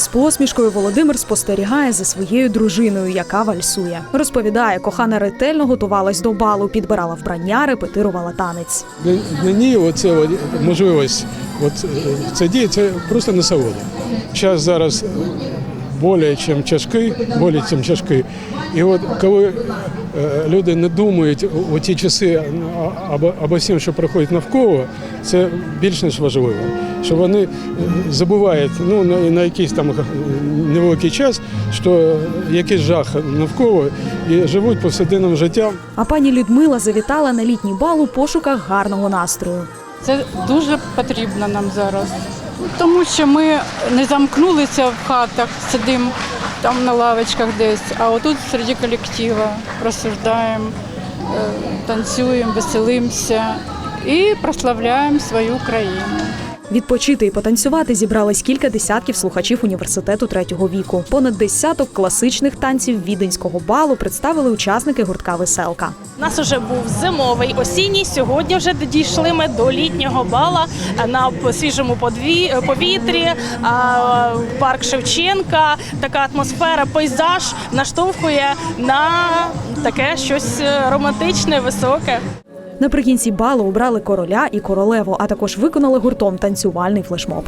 Із посмішкою Володимир спостерігає за своєю дружиною, яка вальсує. Розповідає, кохана ретельно готувалась до балу, підбирала вбрання, репетирувала танець. Для оце можливість от, е, це діє, це просто насолода. Час зараз більш ніж тяжкий, більш ніж тяжкий. І от коли е, люди не думають у ті часи а- або, або всім, що проходить навколо, це більш ніж важливо. Що вони е, забувають ну, на, на якийсь там невеликий час, що якийсь жах навколо і живуть повсякденним життям. А пані Людмила завітала на літній бал у пошуках гарного настрою. Це дуже потрібно нам зараз. Тому що ми не замкнулися в хатах, сидимо там на лавочках десь, а отут серед колективу розсуждаємо, е, танцюємо, веселимося і прославляємо свою країну. Відпочити і потанцювати зібрались кілька десятків слухачів університету третього віку. Понад десяток класичних танців віденського балу представили учасники гуртка Веселка. У нас вже був зимовий, осінній. Сьогодні вже дійшли ми до літнього бала на свіжому повітрі. Парк Шевченка. Така атмосфера, пейзаж наштовхує на таке щось е, романтичне, високе. Наприкінці балу обрали короля і королеву, а також виконали гуртом танцювальний флешмоб.